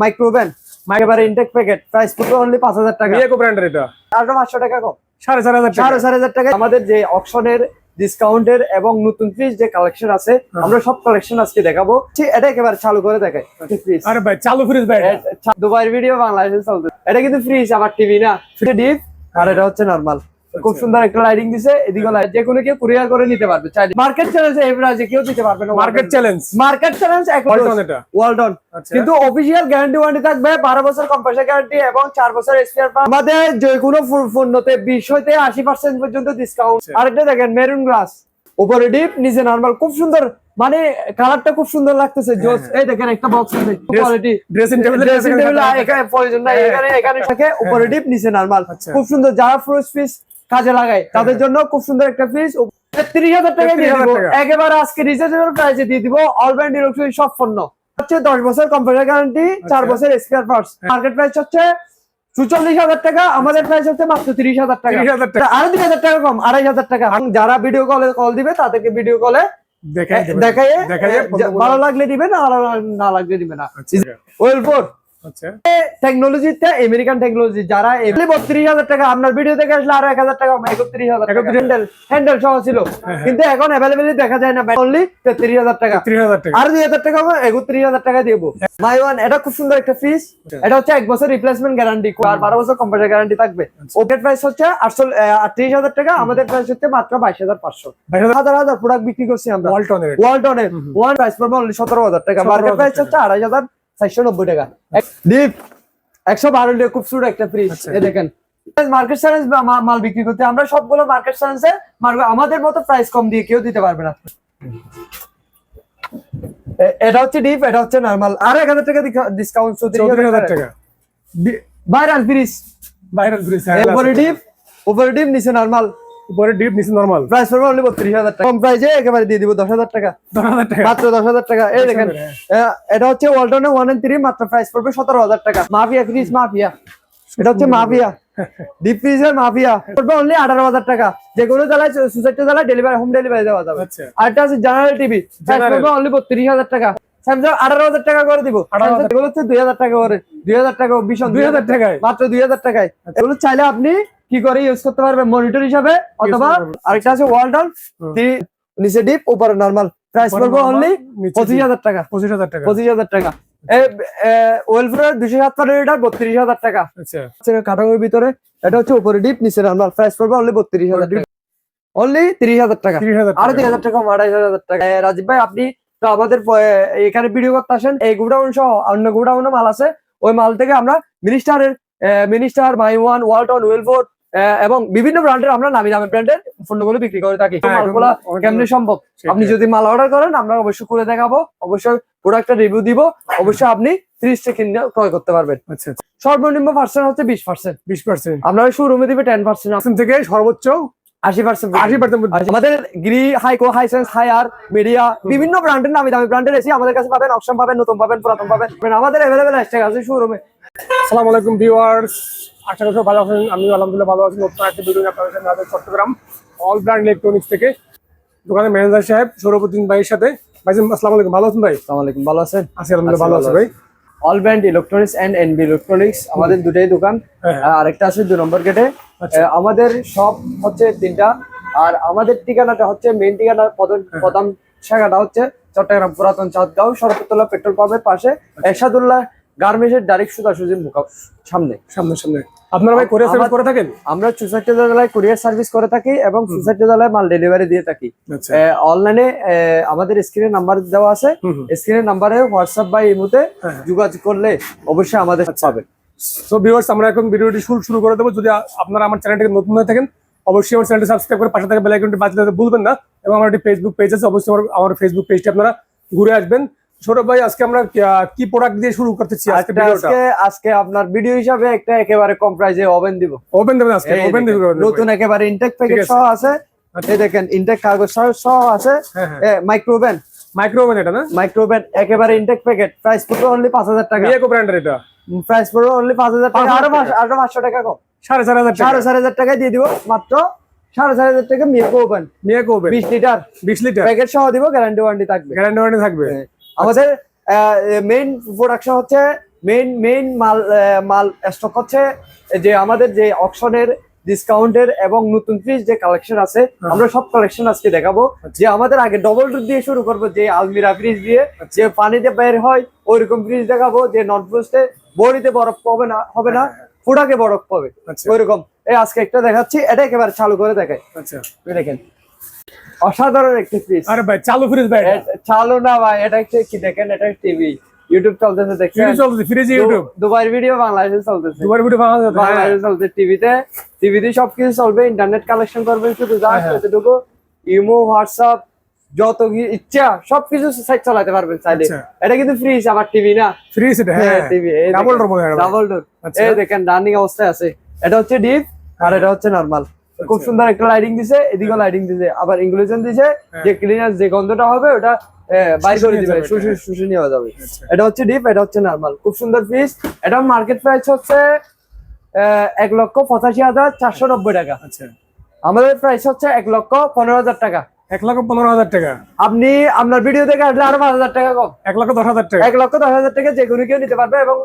Microwave একেবারে intact packet price পড়বে only পাঁচ হাজার টাকা। মিয়াকো ব্র্যান্ডের এটা? আরও পাঁচশো টাকা কম। সাড়ে চার হাজার টাকা। সাড়ে চার হাজার টাকা। আমাদের যে অপশনের ডিসকাউন্টের এবং নতুন ফ্রিজ যে কালেকশন আছে আমরা সব কালেকশন আজকে দেখাবো। ঠিক, এটা একেবারে চালু করে দেখাই। ফ্রিজ আরে ভাই চালু ফ্রিজ ভাই এটা। দুবাই ভিডিও বাংলাদেশে চলতে এটা কিন্তু ফ্রিজ আমার টিভি না। ফ্রি ডিপ আর এটা হচ্ছে নরমাল খুব সুন্দর একটা লাইটিং দিছে এদিকে লাইট যে কোনো কেউ কুরিয়ার করে নিতে পারবে। চাইলে মার্কেট চ্যালেঞ্জ এভারেজে কেউ দিতে পারবে না মার্কেট চ্যালেঞ্জ মার্কেট চ্যালেঞ্জ এটা। ওয়ালটন আচ্ছা। কিন্তু অফিসিয়াল গ্যারান্টি ওয়ারেন্টি থাকবে বারো বছর কম্পাসের গ্যারান্টি এবং বছর আমাদের যে কোনো পণ্যতে বিশ হইতে আশি পার্সেন্ট পর্যন্ত ডিসকাউন্ট আচ্ছা। আরেকটা দেখেন মেরুন গ্লাস উপরে ডিপ নিচে নরমাল খুব সুন্দর মানে কালারটা খুব সুন্দর লাগতেছে। জোস এই দেখেন একটা বক্স আছে quality dressing table dressing table এখানে প্রয়োজন নাই এখানে এখানে থাকে উপরে ডিপ নিচে নরমাল আচ্ছা। খুব সুন্দর যারা ফ্রুজ পিস কাজে লাগায় তাদের জন্য খুব সুন্দর একটা ফ্রিজ। তিরিশ হাজার টাকা দিয়ে দিব। একেবারে আজকে রিজনেবল প্রাইসে দিয়ে দিব। অল ব্র্যান্ড ইলেকট্রনিক সব পণ্য। হচ্ছে দশ বছর কম্পিউটার গ্যারান্টি চার আচ্ছা। বছর স্পেয়ার পার্টস মার্কেট প্রাইস হচ্ছে চুচল্লিশ হাজার টাকা আমাদের প্রাইস হচ্ছে মাত্র তিরিশ হাজার টাকা। 30,000 টাকা। আরও দুই হাজার টাকা কম আড়াই হাজার টাকা। যারা ভিডিও কলে কল দিবে তাদেরকে ভিডিও কলে দেখাই দেখাই ভালো লাগলে দিবে না না লাগলে দিবে না। ওয়েল ফোর আচ্ছা টেকনোলজিতে আমেরিকান টেকনোলজি যারা বত্রিশ হাজার টাকা আপনার ভিডিও দেখে আসলে আরও এক হাজার টাকা একত্রিশ হাজার হ্যান্ডেল হ্যান্ডেল সহ ছিল। কিন্তু এখন অ্যাভেলেবেলি দেখা যায় না অনলি তেত্রিশ হাজার টাকা। ত্রিশ হাজার টাকা। আর দুই হাজার টাকা একত্রিশ হাজার টাকা দিব। মাই ওয়ান এটা খুব সুন্দর একটা ফিস এটা হচ্ছে এক বছর রিপ্লেসমেন্ট গ্যারান্টি আর বারো বছর কম্পিউটার গ্যারান্টি থাকবে। প্রাইস হচ্ছে আটশো আটত্রিশ হাজার টাকা আমাদের প্রাইস হচ্ছে মাত্র বাইশ হাজার পাঁচশো। হাজার হাজার হাজার প্রোডাক্ট বিক্রি করছি আমরা। ওয়ালটনের ওয়ালটনের ওয়ান প্রাইস পড়বে অনলি সতেরো হাজার টাকা। মার্কেট প্রাইস হচ্ছে আড়াই হাজার চারশো নব্বই টাকা। ডিপ একশো বারো লিটার খুব সুন্দর একটা ফ্রিজ আচ্ছা। এ দেখেন। মার্কেট চ্যালেঞ্জ মাল বিক্রি করতে আমরা সবগুলো মার্কেট চ্যালেঞ্জে আমাদের মতো প্রাইস কম দিয়ে কেউ দিতে পারবে না। এটা হচ্ছে ডিপ এটা হচ্ছে নর্মাল আর এক হাজার টাকা ডিসকাউন্ট চৌত্রিশ হাজার টাকা। ভাইরাল ফ্রিজ ভাইরাল ফ্রিজ উপরে ডিপ উপরে ডিপ নিচে নর্মাল উপরে ডিপ নিচে নরমাল প্রাইস পড়বে অনলি টাকা। কম প্রাইসে একেবারে দিয়ে দিব দশ হাজার টাকা। দশ হাজার টাকা। মাত্র দশ হাজার টাকা। এই দেখেন এটা হচ্ছে ওয়ালটনে ওয়ান এন্ড থ্রি মাত্র প্রাইস পড়বে সতেরো হাজার টাকা। মাফিয়া ফ্রিজ মাফিয়া এটা হচ্ছে মাফিয়া ডিপ ফ্রিজের মাফিয়া পড়বে অনলি আঠারো হাজার টাকা। যে কোনো জেলায় সোসাইটি জেলায় ডেলিভারি হোম ডেলিভারি দেওয়া যাবে। আচ্ছা। আরেকটা আছে জেনারেল টিভি প্রাইস পড়বে অনলি বত্রিশ হাজার টাকা। স্যামসাং আঠারো হাজার টাকা করে দিব। এগুলো হচ্ছে দুই হাজার টাকা করে। দুই হাজার টাকা ভীষণ দুই হাজার টাকায়? মাত্র দুই হাজার টাকায়। এগুলো চাইলে আপনি কি করে ইউজ করতে পারবে? মনিটর হিসাবে অথবা। আরেকটা আছে ওয়ালটন হুম। নিচে ডিপ উপরে নর্মাল প্রাইস পড়বে অনলি পঁচিশ হাজার টাকা। পঁচিশ হাজার টাকা। পঁচিশ হাজার টাকা। ওয়েলফেয়ার দুশো সাতপান্ন লিটার বত্রিশ হাজার টাকা। আচ্ছা। কাঠামোর ভিতরে এটা হচ্ছে উপরে ডিপ নিচে নর্মাল প্রাইস পড়বে অনলি বত্রিশ হাজার টাকা। অনলি তিরিশ হাজার টাকা। আরও তিন হাজার টাকা হাজার রাজীব ভাই আপনি তো আমাদের এখানে ভিডিও করতে আসেন এই গুডাউন সহ অন্য গুডাউনে মাল আছে। ওই মাল থেকে আমরা মিনিস্টারের minister my one Walton Wellford এবং বিভিন্ন ব্র্যান্ডের আমরা নামি দামি ব্র্যান্ডের পণ্যগুলো বিক্রি করে থাকি। হ্যাঁ, মালগুলা কেমনি সম্ভব? আপনি যদি মাল অর্ডার করেন আমরা অবশ্যই করে দেখাবো অবশ্যই প্রোডাক্টের রিভিউ দিব অবশ্যই আপনি ত্রিশটা কিনে ক্রয় করতে পারবেন। আচ্ছা আচ্ছা। সর্বনিম্ন পার্সেন্ট হচ্ছে বিশ পার্সেন্ট বিশ পার্সেন্ট আমরা শোরুমে দিবে টেন পার্সেন্ট থেকে সর্বোচ্চ আশি পার্সেন্ট আশি পার্সেন্ট আমাদের গিরি হাইকো হাইসেন্স হায়ার মিডিয়া বিভিন্ন ব্র্যান্ডের নামি দামি ব্র্যান্ডের এসি আমাদের কাছে পাবেন অপশন পাবেন নতুন পাবেন পুরাতন পাবেন। আমাদের অ্যাভেলেবেল স্টক আছে শোরুমে আসসালামু আলাইকুম ভিউয়ার্স। আশা করি ভালো আছেন আমি আলহামদুলিল্লাহ ভালো আছি। নতুন একটা ভিডিও আপনাদের সামনে হাজির চট্টগ্রাম অল ব্র্যান্ড ইলেকট্রনিক্স থেকে। দোকানের ম্যানেজার সাহেব সৌরভুদ্দিন ভাইয়ের সাথে। ভাই আসসালামু আলাইকুম ভালো আছেন ভাই? আসসালামু আলাইকুম ভালো আছেন? আছি আলহামদুলিল্লাহ ভালো আছি, ভাই। All brand electronics and NB electronics আমাদের দুটাই দোকান। হ্যাঁ, হ্যাঁ। আরেকটা আছে দুই নম্বর গেটে আচ্ছা। আমাদের সব হচ্ছে তিনটা। আর আমাদের ঠিকানাটা হচ্ছে মেইন ঠিকানা প্রধান হ্যাঁ। শাখাটা হচ্ছে চট্টগ্রাম পুরাতন চাঁদগাঁও শরৎতলা পেট্রোল পাম্পের পাশে। আচ্ছা। এরশাদুল্লাহ গার্মেন্টসের ডাইরেক্ট সামনে। সামনে সামনে। আপনারা ভাই কোরিয়ার সার্ভিস করে থাকেন? আমরা চৌষট্টি জেলায় কুরিয়ার সার্ভিস করে থাকি এবং চৌষট্টি জেলায় মাল ডেলিভারি দিয়ে থাকি। আচ্ছা। অনলাইনে আমাদের স্ক্রিনে নাম্বার দেওয়া আছে। স্ক্রিনের নাম্বারে হোয়াটসঅ্যাপ বা ইমুতে হ্যাঁ। যোগাযোগ করলে অবশ্যই আমাদের আচ্ছা। পাবেন। তো ভিউয়ার্স আমরা এখন ভিডিওটি শুরু শুরু করে দেবো। যদি আপনারা আমার চ্যানেলটিকে নতুন হয়ে থাকেন অবশ্যই আমার চ্যানেলটি সাবস্ক্রাইব করে পাশে থাকা বেল আইকনটি বাজিয়ে ভুলবেন না। এবং আমার একটি ফেসবুক পেজ আছে অবশ্যই আমার- আমার ফেসবুক পেজটি আপনারা ঘুরে আসবেন। সৌরভ ভাই আজকে আমরা কি- প্রোডাক্ট দিয়ে শুরু করতেছি আজকে আজকে আজকে আপনার ভিডিও হিসাবে একটা একেবারে কম প্রাইজে ওভেন দিব। ওপেন দেবেন আজকে দেখেন, দেবেন নতুন একেবারে ইনটেক প্যাকেট। সহ আছে। আচ্ছা। এই দেখেন ইনটেক কাগজ সহ সহ আছে। হ্যাঁ হ্যাঁ। মাইক্রোভেন মাইক্রো ওভেন এটা না? মাইক্রোভেন একেবারে ইনটেক প্যাকেট প্রাইস পড়বে অনলি পাঁচ হাজার টাকা। মিয়াকো ব্র্যান্ডের এটা? প্রাইস পড়বে অনলি পাঁচ হাজার টাকা। 5,000 আরও টাকা। আরও পাঁচশো টাকা কম। সাড়ে চার হাজার টাকা। সাড়ে চার হাজার টাকায় দিয়ে দিব মাত্র সাড়ে চার হাজার টাকা মিয়াকো ওভেন মিয়াকো ওভেন বিশ লিটার বিশ লিটার প্যাকেট সহ দিব গ্যারান্টি ওয়ারেন্টি থাকবে। গ্যারান্টি ওয়ারেন্টি থাকবে। আমাদের মেইন প্রোডাকশন হচ্ছে মেইন মেইন মাল মাল স্টক হচ্ছে যে আমাদের যে অকশনের ডিসকাউন্টের এবং নতুন ফ্রিজ যে কালেকশন আছে হ্যাঁ। আমরা সব কালেকশন আজকে দেখাবো। যে আমাদের আগে ডবল ডোর দিয়ে শুরু করব যে আলমিরা ফ্রিজ দিয়ে যে পানিতে বের হয় ওইরকম ফ্রিজ দেখাবো যে নন ফ্রিজতে বড়িতে বরফ পাবে না হবে না ফুটাকে বরফ পাবে আচ্ছা। ওইরকম। এই আজকে একটা দেখাচ্ছি এটা একেবারে চালু করে দেখাই। আচ্ছা। দেখেন। অসাধারণ একটি ফ্রিজ আরে ভাই চালু ফ্রিজ ভাই চালু না ভাই এটা হচ্ছে কি দেখেন এটা টিভি ইউটিউব চলতেছে দেখছেন ইউটিউব চলছে ফ্রিজ ইউটিউব দুবাই ভিডিও বাংলাদেশে চলতেছে। দুবার ভিডিও বাংলা যাবে হ্যাঁ। বাংলাদেশে চলছে টিভিতে টিভিতে সবকিছু চলবে ইন্টারনেট কালেকশন করবেন শুধু যা হ্যাঁ, হ্যাঁ। এতটুকু। ইমো হোয়াটসঅ্যাপ যত কি ইচ্ছা সবকিছু সাইট চালাতে পারবেন চাইলে। আচ্ছা। এটা কিন্তু ফ্রিজ আমার টিভি না। ফ্রিজ এটা হ্যাঁ। টিভি ডাবল ডোর হয়। Double door. এই দেখেন রানিং অবস্থায় আছে। এটা হচ্ছে ডিপ আর এটা হচ্ছে নরমাল খুব আচ্ছা। সুন্দর একটা লাইটিং দিছে এদিকে লাইটিং দিছে আবার ইনক্লুশন দিছে হ্যাঁ। যে ক্লিনার যে গন্ধটা হবে ওটা বাই করে দিবে শুষে এটা। শুষে নেওয়া যাবে আচ্ছা। এটা হচ্ছে ডিপ এটা হচ্ছে নরমাল খুব সুন্দর পিস এটা মার্কেট প্রাইস হচ্ছে আহ, এক লক্ষ পঁচাশি হাজার চারশো নব্বই টাকা আচ্ছা আমাদের প্রাইস হচ্ছে এক লক্ষ পনেরো হাজার টাকা এক লক্ষ পনেরো হাজার টাকা। আপনি আপনার ভিডিও দেখে আসলে আরও পাঁচ হাজার টাকা কম। এক লক্ষ দশ হাজার টাকা। এক লক্ষ দশ হাজার টাকা যে কোনো কেউ নিতে পারবে এবং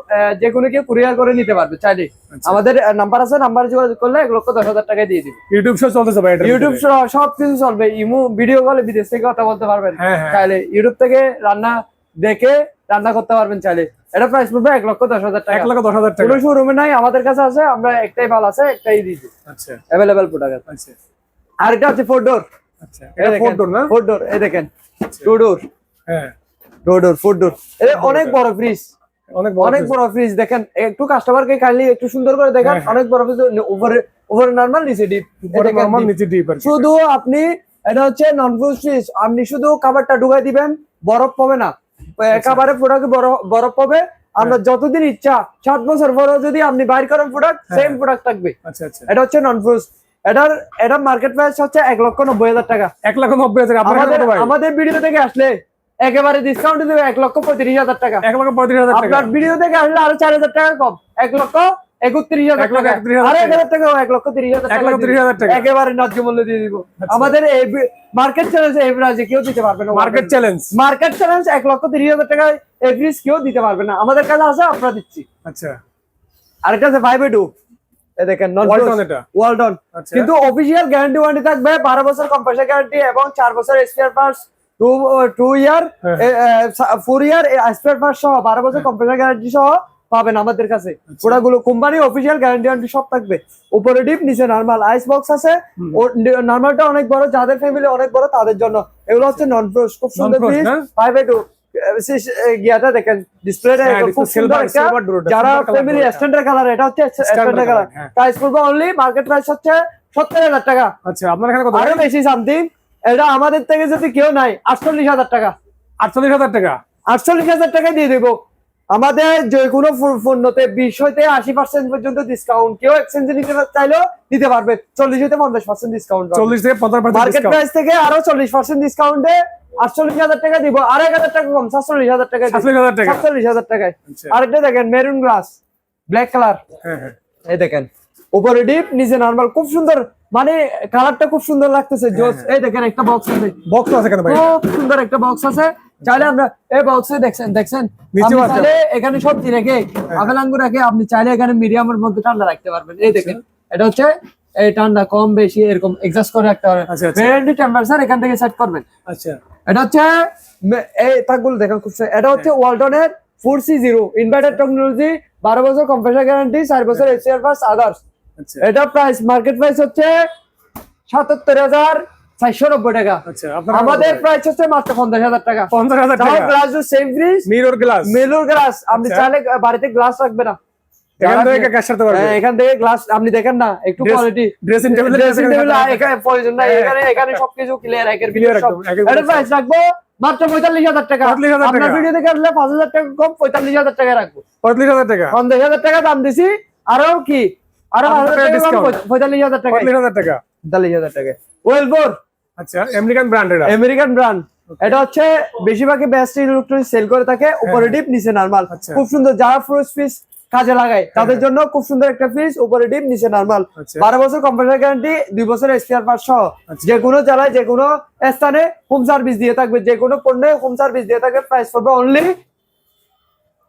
যে কোনো কেউ কুরিয়ার করে নিতে পারবে চাইলে। আচ্ছা। আমাদের নাম্বার আছে নাম্বার যোগাযোগ করলে এক লক্ষ দশ হাজার টাকা দিয়ে দিবে। ইউটিউব শো চলতেছে ভাই ইউটিউব সহ সব কিছু চলবে। ইমো ভিডিও কলে বিদেশ থেকে কথা বলতে পারবেন। হ্যাঁ, হ্যাঁ। চাইলে ইউটিউব থেকে রান্না দেখে রান্না করতে পারবেন চাইলে। এটা প্রাইস পড়বে এক লক্ষ দশ হাজার টাকা। এক লক্ষ দশ হাজার টাকা। কোনো শোরুমে নাই আমাদের কাছে আছে আমরা একটাই মাল আছে একটাই দিয়েছি আচ্ছা। অ্যাভেলেবেল প্রোডাক্ট আচ্ছা। আর এটা হচ্ছে ফোর ডোর আচ্ছা এটা ফোর ডোর না? ফোর ডোর এই দেখেন টু ডোর হ্যাঁ। টু ডোর ফোর ডোর অনেক বড় ফ্রিজ অনেক বড় অনেক বড় ফ্রিজ দেখেন একটু কাস্টমারকে কাইন্ডলি একটু সুন্দর করে দেখেন হ্যাঁ, হ্যাঁ। অনেক বড় ফ্রিজ উপরে উপরে নরমাল নিচে ডিপ উপরে normal, নিচে ডিপ শুধু আপনি এটা হচ্ছে নন ফ্রুজ ফ্রিজ আপনি শুধু খাবারটা ঢুকাই দিবেন বরফ পাবে না। আচ্ছা। খাবারে প্রোডাক্ট বরফ পাবে? আমরা যতদিন ইচ্ছা সাত বছর পরেও যদি আপনি বাইর করেন প্রোডাক্ট হ্যাঁ। সেম প্রোডাক্ট থাকবে। আচ্ছা আচ্ছা। এটা হচ্ছে নন ফ্রুজ এটার এটা মার্কেট প্রাইস হচ্ছে এক লক্ষ নব্বই হাজার টাকা। এক লক্ষ নব্বই হাজার আপনার আমাদের ভিডিও থেকে আসলে একেবারে ডিসকাউন্ট দেবে এক লক্ষ পঁয়ত্রিশ হাজার টাকা। এক লক্ষ পঁয়ত্রিশ হাজার টাকা। আপনার ভিডিও থেকে আসলে আরও চার হাজার টাকা কম। এক লক্ষ একত্রিশ হাজার এক টাকা। হাজার আরও এক টাকা। হাজার টাকা এক লক্ষ তিরিশ হাজার এক টাকা লক্ষ তিরিশ হাজার টাকা। একেবারে ন্যায্য মূল্য দিয়ে দিব। আচ্ছা। আমাদের এই মার্কেট চ্যালেঞ্জ কেউ দিতে পারবে না। মার্কেট চ্যালেঞ্জ মার্কেট চ্যালেঞ্জ এক লক্ষ তিরিশ হাজার টাকা কেউ দিতে পারবে না। আমাদের কাছে আছে আমরা দিচ্ছি। আচ্ছা। আরেকটা আছে ফাইভ টু দেখেন ওয়ালটন আচ্ছা। কিন্তু অফিসিয়াল গ্যারান্টি ওয়ারেন্টি থাকবে বারো বছর কম্পাসের গ্যারান্টি এবং চার বছর spare parts two two year. Four year spare parts সহ বারো বছর কম্পাসের গ্যারান্টি সহ পাবেন আমাদের কাছে। ওটাগুলো কোম্পানি অফিসিয়াল গ্যারান্টি ওয়ারেন্টি সব থাকবে। উপরে ডিপ নিচে নর্মাল আইস বক্স আছে নর্মালটা অনেক বড় যাদের ফ্যামিলি অনেক বড় তাদের জন্য। এগুলো হচ্ছে নন ফ্রোজ খুব সুন্দর ফ্রিজ ফাইভ টু গিয়াটা দেখেন ডিসপ্লেটা হ্যাঁ, খুব সুন্দর একটা যারা ফ্যামিলি স্ট্যান্ডার্ড কালার এটা হচ্ছে স্ট্যান্ডার্ড কালার। প্রাইস পড়বে অনলি মার্কেট প্রাইস হচ্ছে সত্তর হাজার টাকা। আচ্ছা আপনার এখানে কত? আরও বেশি সামথিং এটা আমাদের থেকে যদি কেউ নাই আটচল্লিশ হাজার টাকা। আটচল্লিশ হাজার টাকা? আটচল্লিশ হাজার টাকা দিয়ে দেবো। আমাদের যে কোনো পণ্যতে বিশ হইতে আশি পার্সেন্ট পর্যন্ত ডিসকাউন্ট কেউ এক্সচেঞ্জ নিতে চাইলেও নিতে পারবে। চল্লিশ হইতে পঞ্চাশ পার্সেন্ট ডিসকাউন্ট চল্লিশ থেকে পঞ্চাশ মার্কেট প্রাইস থেকে আরও চল্লিশ পার্সেন্ট ডিসকাউন্টে আটচল্লিশ হাজার টাকা দিব এক হাজার টাকা কম সাতচল্লিশ হাজার টাকা। সাতচল্লিশ হাজার টাকায়। আচ্ছা। আরেকটা দেখেন মেরুন গ্লাস ব্ল্যাক কালার হ্যাঁ হ্যাঁ। এই দেখেন উপরে ডিপ নিচে নরমাল খুব সুন্দর মানে কালারটা খুব সুন্দর লাগতেছে জোস এই দেখেন একটা বক্স আছে। বক্স আছে কেন ভাই? খুব সুন্দর একটা বক্স আছে। চাইলে আমরা এই বক্সে দেখছেন দেখছেন। চাইলে এখানে সবজি রেখে আপেল আঙ্গুর রেখে আপনি চাইলে এখানে মিডিয়ামের মধ্যে ঠান্ডা রাখতে পারবেন। এই দেখেন এটা হচ্ছে এই ঠান্ডা কম বেশি এরকম এডজাস্ট করে রাখতে পারবেন আচ্ছা, আচ্ছা। টেম্পারেচার এখান থেকে সেট করবেন। আচ্ছা। এটা হচ্ছে এই তাকগুলো দেখেন খুব এটা হচ্ছে ওয়ালটনের four C zero inverter technology বারো বছর কম্প্রেসার গ্যারান্টি চার বছর এসিআর পাস আদার্স আচ্ছা। এটা প্রাইস মার্কেট প্রাইস হচ্ছে সাতাত্তর হাজার চারশো নব্বই টাকা। আচ্ছা আমাদের প্রাইস হচ্ছে মাত্র পঞ্চাশ হাজার টাকা। পঞ্চাশ হাজার টাকা। Glass same fridge mirror glass মেলুর glass আপনি। চাইলে বাড়িতে গ্লাস রাখবে না। এখান থেকে ক্যাশ করতে পারবে। হ্যাঁ, এখান থেকে গ্লাস আপনি দেখেন না একটু quality dressing table dressing table এখানে প্রয়োজন নাই হ্যাঁ। এখানে এখানে সবকিছু ক্লিয়ার একের ভিতরে সব এটা প্রাইস রাখব মাত্র পঁয়তাল্লিশ হাজার টাকা। আপনার ভিডিও দেখে আসলে পাঁচ হাজার টাকা কম পঁয়তাল্লিশ হাজার টাকা রাখব। পঁয়ত্রিশ হাজার টাকা। পঞ্চাশ হাজার টাকা দাম দিছি আরও কি? আরও হাজার টাকা পঁয়তাল্লিশ হাজার টাকা। হাজার টাকা। পঁয়তাল্লিশ হাজার টাকা। ওয়েলবোর আচ্ছা আমেরিকান ব্র্যান্ড এটা আমেরিকান ব্র্যান্ড এটা হচ্ছে বেশিরভাগই ব্যস্ত ইলেকট্রনিক্স সেল করে থাকে উপরে ডিপ নিচে নরমাল আচ্ছা। খুব সুন্দর যারা ফ্রুজ পিস কাজে লাগায়। তাদের জন্য খুব সুন্দর একটা পিস উপরে ডিপ নিচে নরমাল আচ্ছা। বারো বছর কম্পিউটার গ্যারান্টি দুই বছর স্পেয়ার পার্ট সহ। আচ্ছা। যে কোনো জেলায় যে কোনো স্থানে হোম সার্ভিস দিয়ে থাকবে। যে কোনো পণ্যে হোম সার্ভিস দিয়ে থাকবে। প্রাইস পড়বে অনলি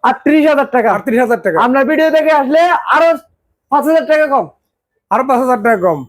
আটত্রিশ হাজার টাকা। আটত্রিশ হাজার টাকা। আপনার ভিডিও দেখে আসলে আরও পাঁচ হাজার টাকা কম। আরও পাঁচ হাজার টাকা কম।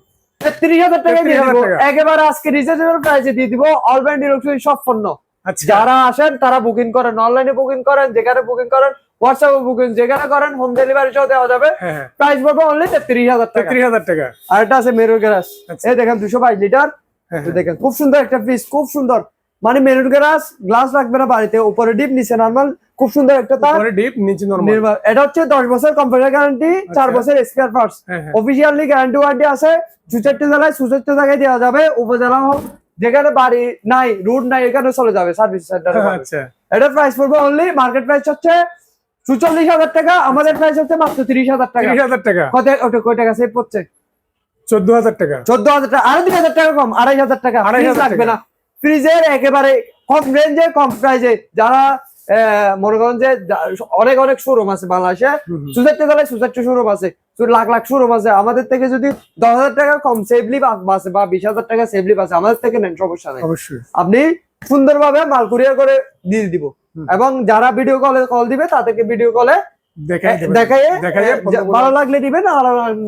তেত্রিশ হাজার টাকা দিয়ে 33,000 দিব। একেবারে আজকে রিচার্জেবল প্রাইসে দিয়ে দিব। অল ব্যান্ড সব পণ্য। আচ্ছা। যারা আসেন তারা বুকিং করেন। অনলাইনে বুকিং করেন যেখানে বুকিং করেন হোয়াটসঅ্যাপে বুকিং যেখানে করেন হোম ডেলিভারি সহ দেওয়া যাবে। হ্যাঁ হ্যাঁ। প্রাইস পড়বে অনলি তেত্রিশ হাজার টাকা। তেত্রিশ হাজার টাকা। আর এটা আছে মেরুর গ্যারাস আচ্ছা। এই দেখেন দুশো বাইশ লিটার। হ্যাঁ, দেখেন খুব সুন্দর একটা পিস খুব সুন্দর। মানে মেরুর গ্যারাস গ্লাস রাখবে না বাড়িতে উপরে ডিপ নিচে নর্মাল খুব সুন্দর একটা তার পরে ডিপ নিচে নরমাল এটা হচ্ছে দশ বছর কম্পিউটার গ্যারান্টি চার আচ্ছা। বছর স্পেয়ার পার্টস হ্যাঁ হ্যাঁ। অফিসিয়ালি গ্যারান্টি ওয়ারেন্টি আছে। সুচারটি জেলায় সুচারটি জায়গায় দেওয়া যাবে উপজেলা হোক যেখানে বাড়ি নাই রুট নাই এখানে চলে যাবে সার্ভিস সেন্টারে আচ্ছা। এটা প্রাইস পড়বে অনলি মার্কেট প্রাইস হচ্ছে সুচল্লিশ হাজার টাকা আমাদের প্রাইস হচ্ছে মাত্র তিরিশ হাজার টাকা। তিরিশ হাজার টাকা। কত ওটা কয় টাকা সেভ করছে চোদ্দ হাজার টাকা। চোদ্দ হাজার টাকা আরও দুই হাজার টাকা কম আড়াই হাজার টাকা। আড়াই হাজার লাগবে। না। ফ্রিজের একেবারে কম রেঞ্জে কম প্রাইজে যারা মনে করেন যে অনেক অনেক শোরুম আছে বাংলাদেশে। সুজারটি গেলে সুজারটি শোরুম আছে। লাখ লাখ শোরুম আছে। আমাদের থেকে যদি দশ হাজার টাকা কম সেভলি বাসে বা বিশ হাজার টাকা সেভলি বাসে আমাদের থেকে নেন সমস্যা নেই। অবশ্যই। আপনি সুন্দরভাবে মাল কুরিয়ার করে দিয়ে দিব। এবং যারা ভিডিও কলে কল দিবে তাদেরকে ভিডিও কলে ভালো লাগলে দিবে না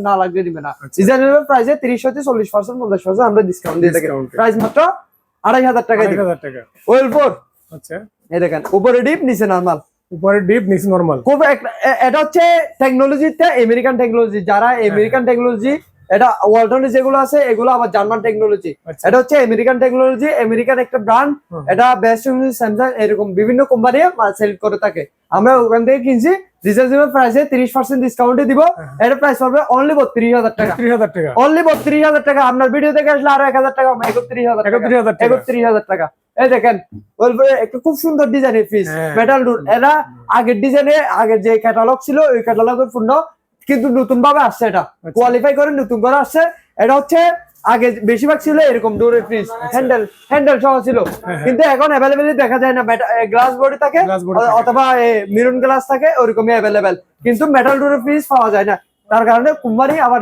না লাগলে দিবে না। আচ্ছা। রিজনেবল প্রাইসে তিরিশ হতে চল্লিশ পার্সেন্ট পঞ্চাশ পার্সেন্ট আমরা ডিসকাউন্ট দিয়ে থাকি। প্রাইস মাত্র আড়াই হাজার টাকা আড়াই হাজার টাকা। ওয়েল ফোর আচ্ছা। এই দেখেন উপরে ডিপ নিচে নর্মাল উপরে ডিপ নিচে নরমাল খুব এটা হচ্ছে টেকনোলজিতে আমেরিকান টেকনোলজি যারা আমেরিকান টেকনোলজি এটা ওয়ালটনে যেগুলো আছে এগুলো আবার জার্মান টেকনোলজি আচ্ছা। এটা হচ্ছে আমেরিকান টেকনোলজি আমেরিকান একটা ব্র্যান্ড হুম। এটা বেস্ট স্যামসাং এরকম বিভিন্ন কোম্পানি সেল করে থাকে। আমরা ওখান থেকে কিনছি রিচার্জেবল প্রাইসে তিরিশ পার্সেন্ট ডিসকাউন্টে দিব। এটা প্রাইস পড়বে অনলি বত্রিশ হাজার টাকা। ত্রিশ হাজার টাকা। অনলি বত্রিশ হাজার টাকা। আপনার ভিডিও দেখে আসলে আরও এক হাজার টাকা একত্রিশ হাজার একত্রিশ হাজার একত্রিশ হাজার টাকা। এই দেখেন একটা খুব সুন্দর ডিজাইনের পিস। মেটাল রুট এরা আগের ডিজাইনে আগের যে ক্যাটালগ ছিল ওই ক্যাটালগের পূর্ণ। কিন্তু নতুন ভাবে আসছে এটা। আচ্ছা। কোয়ালিফাই করে নতুন করে আসছে। এটা হচ্ছে আগে বেশিরভাগ ছিল এরকম ডোরের পিস হ্যান্ডেল হ্যান্ডেল সহ ছিল। হ্যাঁ। কিন্তু এখন অ্যাভেলেবেল দেখা যায় না। গ্লাস বডি থাকে। অথবা মেরুন গ্লাস থাকে ওরকমই অ্যাভেলেবেল কিন্তু মেটাল ডোরের পিস পাওয়া যায় না। তার কারণে কোম্পানি আবার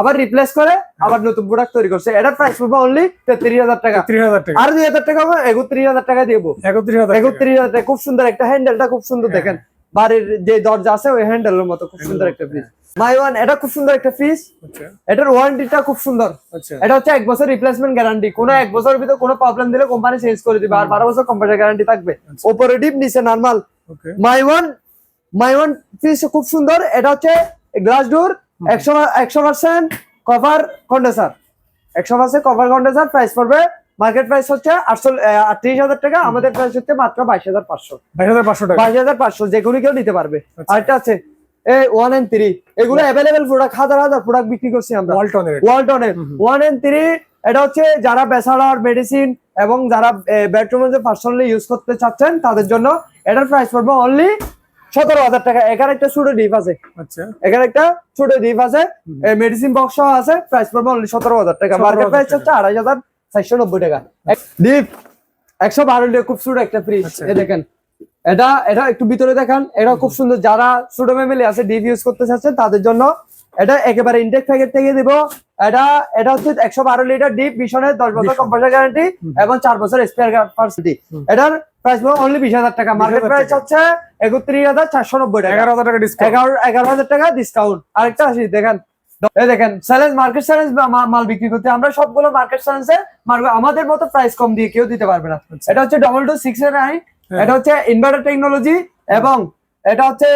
আবার রিপ্লেস করে আবার নতুন প্রোডাক্ট তৈরি করছে। এটা প্রাইস পড়বে অনলি তেত্রিশ হাজার টাকা। ত্রিশ হাজার টাকা। আর দুই হাজার টাকা হবে একত্রিশ হাজার টাকা দিব। একত্রিশ হাজার। একত্রিশ হাজার টাকা। খুব সুন্দর একটা হ্যান্ডেলটা খুব সুন্দর হ্যাঁ। দেখেন। বাড়ির যে দরজা আছে ওই হ্যান্ডেলের মতো খুব সুন্দর একটা ফ্রিজ মাই ওয়ান এটা খুব সুন্দর একটা ফ্রিজ আচ্ছা। এটার ওয়ারেন্টিটা খুব সুন্দর। আচ্ছা। এটা হচ্ছে এক বছর রিপ্লেসমেন্ট গ্যারান্টি কোনো এক বছরের ভিতরে কোনো প্রবলেম দিলে কোম্পানি চেঞ্জ করে দিবে। আর বারো বছর কম্পিউটার গ্যারান্টি থাকবে। আচ্ছা। অপারেটিভ নিচে normal my one my one fridge খুব সুন্দর। এটা হচ্ছে গ্লাস ডোর একশো একশো পার্সেন্ট কভার কন্ডেসার একশো পার্সেন্ট কভার কন্ডেন্সার প্রাইস পড়বে মার্কেট প্রাইস হচ্ছে আটশো আটত্রিশ হাজার টাকা আমাদের প্রাইস হচ্ছে মাত্র বাইশ হাজার পাঁচশো। বাইশ হাজার পাঁচশো টাকা। বাইশ হাজার পাঁচশো যে কোনো কেউ নিতে পারবে। আচ্ছা। আরেকটা আছে এই ওয়ান এন্ড থ্রি এগুলো অ্যাভেলেবেল প্রোডাক্ট হাজার হাজার প্রোডাক্ট বিক্রি করছি আমরা। ওয়ালটনের ওয়ালটনের হুম হুম। ওয়ান এন্ড থ্রি এটা হচ্ছে যারা বেসালার মেডিসিন এবং যারা বেডরুমে যে পার্সোনালি ইউজ করতে চাচ্ছেন তাদের জন্য এটার প্রাইস পড়বে অনলি সতেরো হাজার টাকা। এখানে একটা ছোট ডিপ আছে। আচ্ছা। এখানে একটা ছোট ডিপ আছে। মেডিসিন বক্স আছে প্রাইস পড়বে অনলি সতেরো হাজার টাকা। মার্কেট প্রাইস হচ্ছে আড়াই হাজার চারশো নব্বই টাকা। ডিপ একশো বারো লিটার খুব ছোট একটা ফ্রিজ আচ্ছা। এ দেখেন এটা এটা একটু ভিতরে দেখান এটা খুব সুন্দর। যারা ছোট ফ্যামিলি আছে ডিপ ইউজ করতে চাচ্ছেন তাদের জন্য এটা একেবারে ইনটেক প্যাকেট থেকে দিব। এটা এটা হচ্ছে একশো বারো লিটার ডিপ মিশনের দশ বছর। কম্পিউটার গ্যারান্টি এবং চার বছর স্পেয়ার হুম। এটার প্রাইস অনলি বিশ হাজার টাকা। মার্কেট প্রাইস হচ্ছে একত্রিশ হাজার চারশো নব্বই টাকা। এগারো হাজার টাকা ডিসকাউন্ট এগারো এগারো হাজার টাকা ডিসকাউন্ট আরেকটা আসি দেখেন। দেখেন চ্যালেঞ্জ মার্কেট চ্যালেঞ্জ মাল বিক্রি করতে আমরা সবগুলো মার্কেট চ্যালেঞ্জে আমাদের মতো প্রাইস কম দিয়ে কেউ দিতে পারবে না আচ্ছা। এটা হচ্ছে ডবল টু সিক্স নাইন। এটা হচ্ছে ইনভার্টার টেকনোলজি এবং এটা হচ্ছে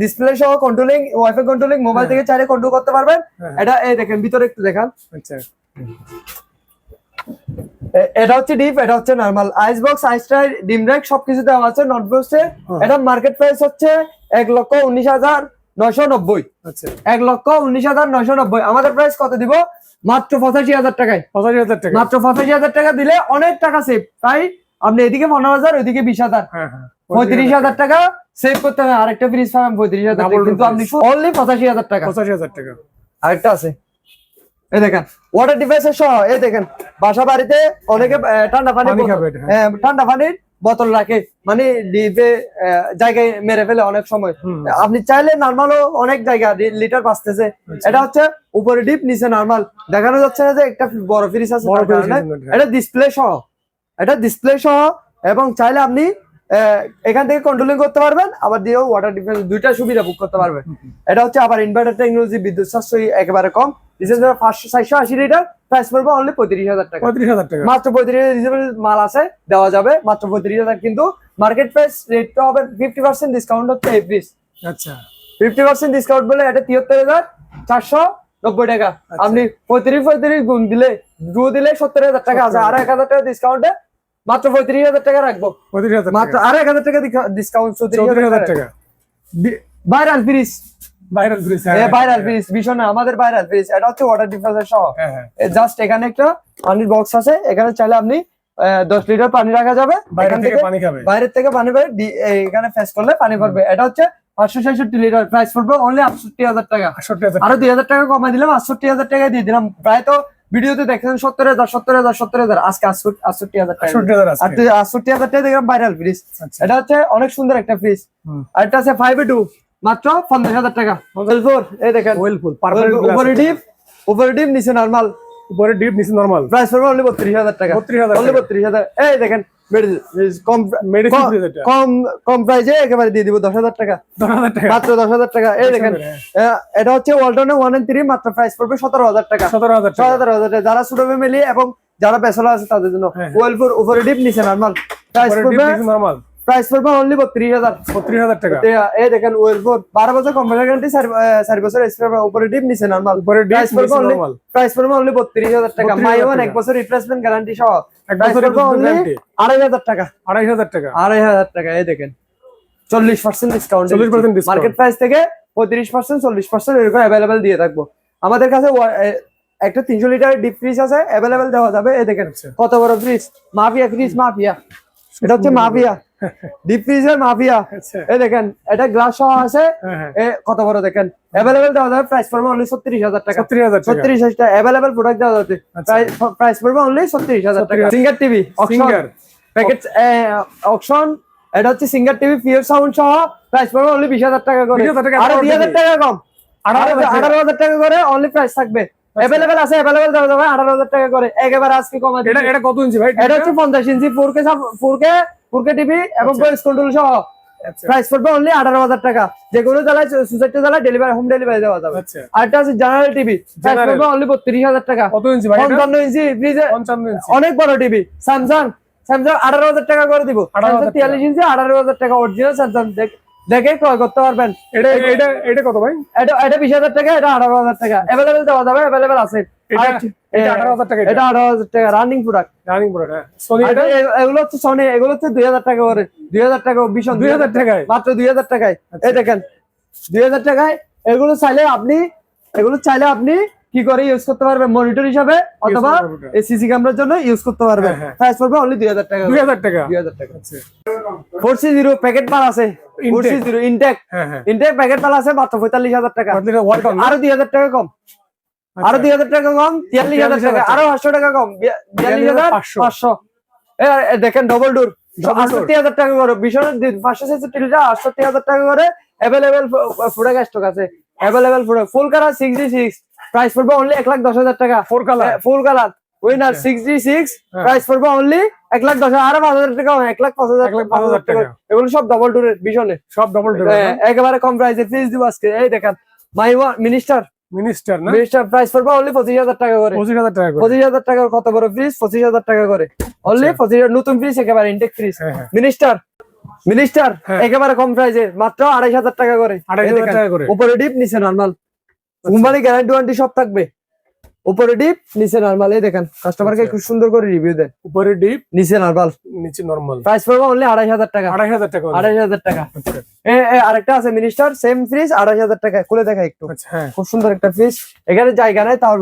ডিসপ্লে সহ কন্ট্রোলিং ওয়াইফাই কন্ট্রোলিং মোবাইল। থেকে চাইলে কন্ট্রোল করতে পারবেন হ্যাঁ। এটা এই দেখেন ভিতরে একটু দেখান আচ্ছা এটা হচ্ছে ডিপ এটা হচ্ছে normal ice box ice tray ডিম র্যাক সবকিছু দেওয়া আছে নট বক্সে হ্যাঁ। এটা মার্কেট প্রাইস হচ্ছে এক লক্ষ উনিশ হাজার নয়শো নব্বই। আচ্ছা। এক লক্ষ উনিশ হাজার নয়শো নব্বই। আমাদের প্রাইস কত দিব? মাত্র পঁচাশি হাজার টাকায়। পঁচাশি হাজার টাকা মাত্র পঁচাশি হাজার টাকা দিলে অনেক টাকা সেভ তাই আপনি এদিকে পনেরো হাজার ওইদিকে বিশ হাজার। হ্যাঁ হ্যাঁ। পঁয়ত্রিশ হাজার টাকা সেভ করতে হবে। আরেকটা ফ্রিজ পাবেন পঁয়ত্রিশ হাজার টাকা। কিন্তু আপনি। অনলি পঁচাশি হাজার টাকা। পঁচাশি হাজার টাকা। আরেকটা আছে। এই দেখেন ওয়াটার ডিভাইসের সহ এই দেখেন বাসা বাড়িতে অনেকে ঠান্ডা পানি। হ্যাঁ, ঠান্ডা পানির বোতল রাখে মানে ডিপে জায়গায় মেরে ফেলে অনেক সময়। আপনি চাইলে নর্মালও অনেক জায়গা লিটার বাঁচতেছে। আচ্ছা। এটা হচ্ছে উপরে ডিপ নিচে নর্মাল দেখানো যাচ্ছে না যে একটা বড় ফ্রিজ আছে। এটা। ডিসপ্লে সহ। এটা ডিসপ্লে সহ এবং চাইলে আপনি এখান থেকে কন্ট্রোলিং করতে পারবেন আবার দিয়েও ওয়াটার ডিফেন্স দুইটা সুবিধা বুক করতে পারবেন। এটা হচ্ছে আবার ইনভার্টার টেকনোলজি বিদ্যুৎ সাশ্রয়ী একেবারে কম। রিসেন্ট পাঁচশো চারশো আশি লিটার প্রাইস পড়বে অনলি পঁয়ত্রিশ হাজার টাকা। পঁয়ত্রিশ হাজার টাকা। মাত্র পঁয়ত্রিশ হাজার মাল আছে দেওয়া যাবে। মাত্র পঁয়ত্রিশ হাজার কিন্তু মার্কেট প্রাইস রেটটা হবে ফিফটি পার্সেন্ট ডিসকাউন্ট হচ্ছে আচ্ছা। ফিফটি পার্সেন্ট ডিসকাউন্ট বলে এটা তিয়াত্তর হাজার চারশো নব্বই টাকা। আচ্ছা। আপনি পঁয়ত্রিশ পঁয়ত্রিশ গুণ দিলে দু দিলে সত্তর হাজার টাকা আছে। আর এক হাজার টাকা ডিসকাউন্টে মাত্র পঁয়ত্রিশ হাজার টাকা রাখব। পঁয়ত্রিশ হাজার মাত্র আর এক হাজার টাকা ডিসকাউন্ট চৌত্রিশ হাজার টাকা। Viral fridge viral fridge viral fridge ভীষণ আমাদের ভাইরাল ফ্রিজ এটা হচ্ছে ওয়াটার ডিফারেন্স সহ। হ্যাঁ হ্যাঁ। জাস্ট এখানে একটা পানির বক্স আছে। এখানে চাইলে আপনি দশ লিটার পানি রাখা যাবে। বাইরে থেকে থেকে পানি খাবে। বাইরের থেকে পানি পাবে এখানে ফেস করলে পানি পড়বে। এটা হচ্ছে পাঁচশো ছেষট্টি লিটার প্রাইস পড়বে। অনলি আটষট্টি হাজার টাকা। আটষট্টি হাজার আরও দুই হাজার টাকা কমাই দিলাম আটষট্টি হাজার টাকা দিয়ে দিলাম। প্রায় তো ভিডিওতে দেখেন সত্তর হাজার সত্তর হাজার সত্তর হাজার আজকে আটষট্টি হাজার টাকা। আটষট্টি হাজার টাকা দেখলাম ভাইরাল ফ্রিজ আচ্ছা এটা হচ্ছে অনেক সুন্দর একটা ফ্রিজ আর এটা আছে ফাইভ টু মাত্র পঞ্চাশ হাজার টাকা। ওয়েলফোর এই দেখেন। ওয়েলফুল উপরে ডিপ উপরে ডিপ নিচে নর্মাল উপরে ডিপ নিচে নরমাল প্রাইস পড়বে অনলি বত্রিশ হাজার টাকা। বত্রিশ হাজার অনলি বত্রিশ হাজার। এই দেখেন কম প্রাইজে একেবারে দিয়ে দিব দশ হাজার টাকা। মাত্র দশ হাজার টাকা। এই দেখেন এটা হচ্ছে ওয়ালটনে ওয়ান এন্ড থ্রি মাত্র প্রাইস পড়বে সতেরো হাজার টাকা। সতেরো হাজার সতেরো হাজার টাকা। যারা ছোট ফ্যামিলি এবং যারা পেছলা আছে তাদের জন্য হ্যাঁ। উপরে ডিপ নিচে নর্মাল প্রাইস পড়বে ডিপ নিচে নরমাল প্রাইস পড়বে অনলি বত্রিশ হাজার। বত্রিশ হাজার টাকা। এই দেখেন ওয়েলপুর বারো বছর কম্পিউটার গ্যারান্টি চার বছর উপরে ডিপ নিচে নর্মাল প্রাইস পড়বে অনলি প্রাইস পড়বে অনলি বত্রিশ হাজার টাকা। মাই ওয়ান এক বছর রিপ্লেসমেন্ট গ্যারান্টি সহ। আড়াই হাজার টাকা। আড়াই হাজার টাকা। আড়াই হাজার টাকা এই দেখেন। চল্লিশ percent discount 40% discount। Market price থেকে পঁয়ত্রিশ পার্সেন্ট চল্লিশ পার্সেন্ট এরকম অ্যাভেলেবেল দিয়ে থাকব। আমাদের কাছে একটা তিনশো লিটার ডিপ ফ্রিজ আছে অ্যাভেলেবেল দেওয়া যাবে। এই দেখেন আচ্ছা। কত বড় ফ্রিজ মাফিয়া ফ্রিজ মাফিয়া। এটা হচ্ছে মাফিয়া। ডিপ ফ্রিজের মাফিয়া। আচ্ছা। এই দেখেন এটা গ্লাস সহ আছে। হ্যাঁ হ্যাঁ। এ কত বড় দেখেন? অ্যাভেলেবেল দেওয়া যাবে প্রাইস পড়বে অনলি ছত্রিশ হাজার টাকা। ছত্রিশ হাজার ছত্রিশ হাজার টাকা। অ্যাভেলেবেল প্রোডাক্ট দেওয়া যাচ্ছে। প্রাইস পড়বে অনলি ছত্রিশ হাজার টাকা। 36,000 Singer TV Singer packet option এটা হচ্ছে সিঙ্গার টিভি পিওর সাউন্ড সহ। প্রাইস পড়বে অনলি বিশ হাজার টাকা করে। 20,000 টাকা আরও দুই হাজার টাকা কম। আঠারো হাজার টাকা করে অনলি প্রাইস থাকবে। অ্যাভেলেবেল আছে অ্যাভেলেবেল দেওয়া যাবে আঠারো হাজার টাকা করে। একেবারে আজকে কমা এটা এটা কত ইঞ্চি ভাই এটা হচ্ছে পঞ্চাশ inch four K four K four K TV এবং ভয়েস কন্ট্রোল সহ। আচ্ছা। প্রাইস পড়বে অনলি আঠারো হাজার টাকা। যে কোনো জেলায় সুসাইটি জেলায় ডেলিভারি হোম ডেলিভারি দেওয়া যাবে। আচ্ছা। আর এটা হচ্ছে জেনারেল টিভি প্রাইস। পড়বে অনলি বত্রিশ হাজার টাকা। কত ইঞ্চি ভাই এটা? পঞ্চান্ন ইঞ্চি ফ্রিজে পঞ্চান্ন ইঞ্চি। অনেক বড় টিভি স্যামসাং স্যামসাং আঠারো হাজার টাকা করে দিব। 18,000 টাকা। তিয়াল্লিশ ইঞ্চি আঠারো হাজার টাকা অরিজিনাল স্যামসাং দেখে ক্রয় করতে পারবেন। এটা এটা এটা কত ভাই? এটা এটা বিশ হাজার টাকা এটা আঠারো হাজার টাকা। অ্যাভেলেবেল দেওয়া যাবে অ্যাভেলেবেল আছে। এটা আঠারো হাজার টাকা রানিং প্রোডাক্ট রানিং প্রোডাক্ট এগুলো হচ্ছে সনি এগুলো হচ্ছে দুই হাজার টাকা করে। দুই হাজার টাকা ভীষণ। দুই হাজার টাকায়? মাত্র দুই হাজার টাকায়। আচ্ছা। এই দেখেন দুই হাজার টাকায় এগুলো চাইলে আপনি এগুলো চাইলে আপনি কি করে ইউজ করতে পারবে মনিটর হিসাবে অথবা করতে সিসি ক্যামেরার জন্য ইউজ করতে পারবে হ্যাঁ, হ্যাঁ। প্রাইস পড়বে অনলি দুই হাজার টাকা। দুই হাজার টাকা। দুই হাজার টাকা। আচ্ছা। ফোর সি জিরো প্যাকেট মাল আছে। Four C. জিরো ইনটেক হ্যাঁ হ্যাঁ। ইনটেক প্যাকেট মাল আছে মাত্র পঁয়তাল্লিশ হাজার টাকা। ওয়ালটন আরও দুই হাজার টাকা কম। আচ্ছা। আরও দুই হাজার টাকা কম তিয়াল্লিশ হাজার টাকা আরও পাঁচশো টাকা কম। বিয়া- 42,500 এ, দেখেন ডবল ডোর Double door। আটষট্টি হাজার টাকা করে। ভীষণ পাঁচশো ছেষট্টি লিটার আটষট্টি হাজার টাকা করে অ্যাভেলেবেল প্রোডাক্ট স্টক আছে। Available product full D six price পড়বে অনলি এক লাখ দশ হাজার টাকা। Four colour full colour winner আচ্ছা। সিক্স। প্রাইস পড়বে অনলি এক লাখ দশ হাজার। আরও পাঁচ হাজার টাকা এক লাখ পাঁচ হাজার পাঁচ হাজার টাকা। এগুলো সব ডবল ডোরের ভীষণে। সব ডবল হ্যাঁ, একেবারে কম প্রাইসে ফ্রিজ দিব আজকে। এই দেখেন মাই ওয়ান মিনিস্টার মিনিস্টার না? মিনিস্টার প্রাইস পড়বে অনলি পঁচিশ হাজার টাকা করে। পঁচিশ হাজার টাকা করে। টাকার কত বড় ফ্রিজ পঁচিশ হাজার টাকা করে। অনলি আচ্ছা। পঁচিশ নতুন ফ্রিজ একেবারে ইনটেক ফ্রিজ মিনিস্টার মিনিস্টার। একেবারে কম প্রাইসে মাত্র আড়াইশ হাজার টাকা করে। আড়াই এই হাজার দেখেন, টাকা করে। উপরে ডিপ নিচে নর্মাল কোম্পানি গ্যারান্টি ওয়ারেন্টি সব থাকবে। উপরে ডিপ নিচে নর্মাল এই দেখেন কাস্টমারকে আচ্ছা। খুব সুন্দর করে রিভিউ দেন। উপরে ডিপ নিচে নর্মাল নিচে নরমাল প্রাইস পড়বে অনলি আড়াই হাজার টাকা। আড়াই হাজার টাকা। আড়াই হাজার টাকা। আচ্ছা। আরেকটা আছে মিনিস্টার সেম ফ্রিজ আড়াই হাজার টাকা। খুলে দেখা একটু। আচ্ছা হ্যাঁ। খুব সুন্দর একটা ফ্রিজ এখানে জায়গা নাই তার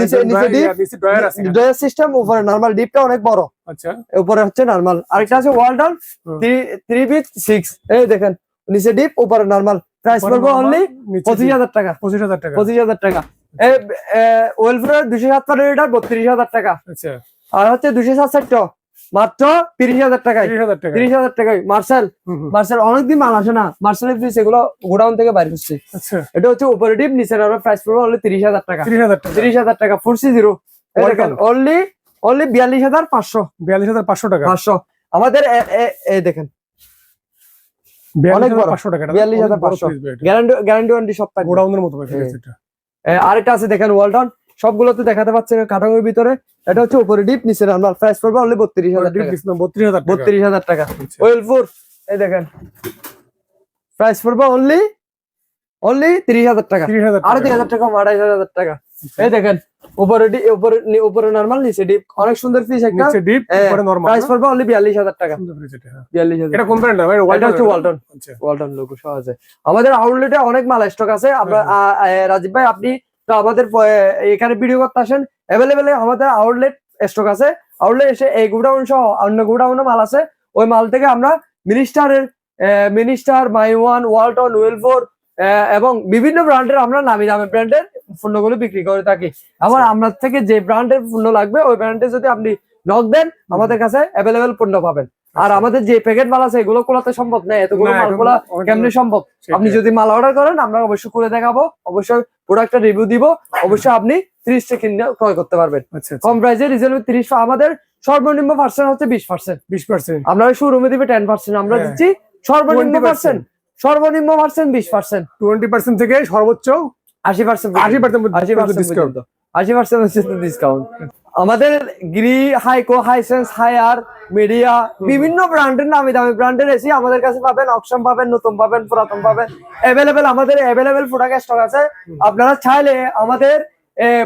নিচে- নিচে ডিপ, ড্রয়ার আছে। ড্রয়ার সিস্টেম উপরে নর্মাল ডিপটা অনেক বড়। আচ্ছা। উপরে হচ্ছে নর্মাল আরেকটা আছে ওয়ালটন হুম। থ্রি বিট সিক্স এই দেখেন নিচে ডিপ উপরে নর্মাল প্রাইস পড়বে অনলি পঁচিশ হাজার টাকা। পঁচিশ হাজার টাকা। পঁচিশ হাজার টাকা। ওয়েলফেয়ার দুশো সাতটা লিটার বত্রিশ হাজার টাকা। আচ্ছা। আর হচ্ছে দুশো সাতষট্টি। মাত্র তিরিশ হাজার টাকায়। তিরিশ হাজার টাকায়। মার্শাল। মার্শাল অনেকদিন মাল আসে না। মার্শালের এগুলো গোডাউন থেকে বাইর আচ্ছা। এটা হচ্ছে অপারেটিভ নিচের আমরা প্রাইস পড়বে অনলি তিরিশ হাজার টাকা। তিরিশ হাজার টাকা। Four C zero. Only only বিয়াল্লিশ হাজার পাঁচশো। বিয়াল্লিশ হাজার পাঁচশো টাকা। পাঁচশো। আমাদের দেখেন। অনেক বড়। 42,500 টাকা 42,500 অনেক বড় size ভাই এটা। গ্যারান্টি গ্যারান্টি ওয়ারেন্টি সব থাকবে গোডাউনের মতো ভাই হ্যাঁ। এটা। আরেকটা আছে দেখেন ওয়ালটন সবগুলোতে দেখাতে পাচ্ছেন কাঠামোর ভিতরে এটা হচ্ছে উপরে ডিপ নিচে নরমাল প্রাইস পড়বে অনলি বত্রিশ হাজার ডিপ টাকা ডিসপ্লে 32,000 বত্রিশ হাজার টাকা আচ্ছা। ওয়েলপুর এই দেখেন প্রাইস পড়বে অনলি অনলি তিরিশ হাজার টাকা 30,000 আরও টাকা। হাজার টাকা আড়াইশ হাজার টাকা এই দেখেন উপরে উপরে উপরে নরমাল নিচে ডিপ অনেক সুন্দর পিস একটা। নিচে ডিপ উপরে নরমাল প্রাইস পড়বে অনলি বিয়াল্লিশ হাজার টাকা। হ্যাঁ। বিয়াল্লিশ হাজার এটা কোন ব্র্যান্ড ভাই এটা হচ্ছে ওয়ালটন আচ্ছা। ওয়ালটন লোগো আছে আমাদের আউটলেটে অনেক মাল স্টক আছে। আ- রাজীব ভাই আপনি তো আমাদের এখানে ভিডিও করতে আসেন। অ্যাভেলেবেল আমাদের আউটলেট স্টক আছে। আউটলেট এসে এই গুডাউন সহ অন্য গুডাউনে মাল আছে। ওই মাল থেকে আমরা মিনিস্টারের মিনিস্টার মাই ওয়ান ওয়ালটন ওয়েলফোর এবং বিভিন্ন ব্র্যান্ডের আমরা নামি দামি ব্র্যান্ডের পণ্যগুলো বিক্রি করে থাকি। আবার আমরা থেকে যে ব্র্যান্ডের পণ্য লাগবে ওই ব্র্যান্ডে যদি আপনি নক দেন আমাদের কাছে অ্যাভেলেবেল পণ্য পাবেন। আর আমাদের যে প্যাকেট মাল আছে এগুলো খোলাতে সম্ভব নয় এতগুলো মাল খোলা কেমনি সম্ভব? আপনি যদি মাল অর্ডার করেন আমরা অবশ্যই করে দেখাবো অবশ্যই প্রোডাক্টের রিভিউ দিব অবশ্যই আপনি ত্রিশ কিনে ক্রয় করতে পারবেন। আচ্ছা আচ্ছা। কম প্রাইসে রিজনেবল তিরিশ আমাদের সর্বনিম্ন পার্সেন্ট হচ্ছে বিশ পার্সেন্ট 20% আমরা শোরুমে দিবে টেন পার্সেন্ট আমরা হ্যাঁ। দিচ্ছি সর্বনিম্ন পার্সেন্ট সর্বনিম্ন পার্সেন্ট বিশ পার্সেন্ট। 20% থেকে সর্বোচ্চ আশি পার্সেন্ট 80% আশি পার্সেন্ট ডিসকাউন্ট আশি পার্সেন্ট ডিসকাউন্ট আমাদের গ্রি হাইকো হাইসেন্স হায়ার মিডিয়া বিভিন্ন ব্র্যান্ডের নামি দামি ব্র্যান্ডের এসি আমাদের কাছে পাবেন অপশন পাবেন নতুন পাবেন পুরাতন পাবেন। অ্যাভেলেবেল আমাদের অ্যাভেলেবেল প্রোডাক্ট স্টক আছে। আপনারা চাইলে আমাদের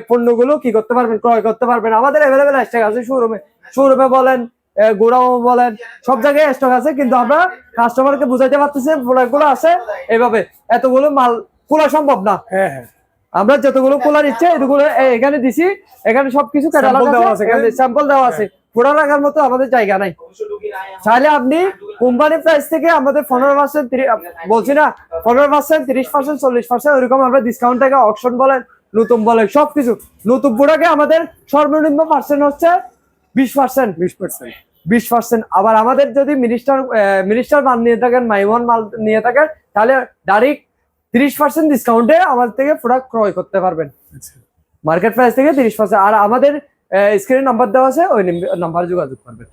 পণ্যগুলো কি করতে পারবেন ক্রয় করতে পারবেন। আমাদের অ্যাভেলেবেল স্টক আছে শোরুমে শোরুমে বলেন গোড়াও বলেন সব জায়গায় স্টক আছে কিন্তু আমরা কাস্টমারকে বুঝাইতে পারতেছি প্রোডাক্টগুলো আছে এইভাবে। এতগুলো মাল খোলা সম্ভব না। হ্যাঁ হ্যাঁ। আমরা যতগুলো ইচ্ছে এখানে দিছি এখানে সবকিছু? স্যাম্পল দেওয়া আছে পুরো রাখার মতো আমাদের জায়গা নাই। চাইলে আপনি কোম্পানি প্রাইস থেকে আমাদের পনেরো পার্সেন্ট বলছি না পনেরো পার্সেন্ট তিরিশ পার্সেন্ট চল্লিশ পার্সেন্ট ওইরকম আমরা ডিসকাউন্ট থেকে অপশন বলেন নতুন বলেন সবকিছু। নতুন প্রোডাক্টে আমাদের সর্বনিম্ন পার্সেন্ট হচ্ছে বিশ পার্সেন্ট। 20% বিশ পার্সেন্ট। আবার আমাদের যদি মিনিস্টার মিনিস্টার মাল নিয়ে থাকেন মাইমন মাল নিয়ে থাকেন তাহলে ডাইরেক্ট তিরিশ পার্সেন্ট ডিসকাউন্টে আমাদের থেকে প্রোডাক্ট ক্রয় করতে পারবেন। আচ্ছা। মার্কেট প্রাইস থেকে তিরিশ পার্সেন্ট। আর আমাদের স্ক্রিনে নাম্বার দেওয়া আছে ওই নাম্বার যোগাযোগ করবেন।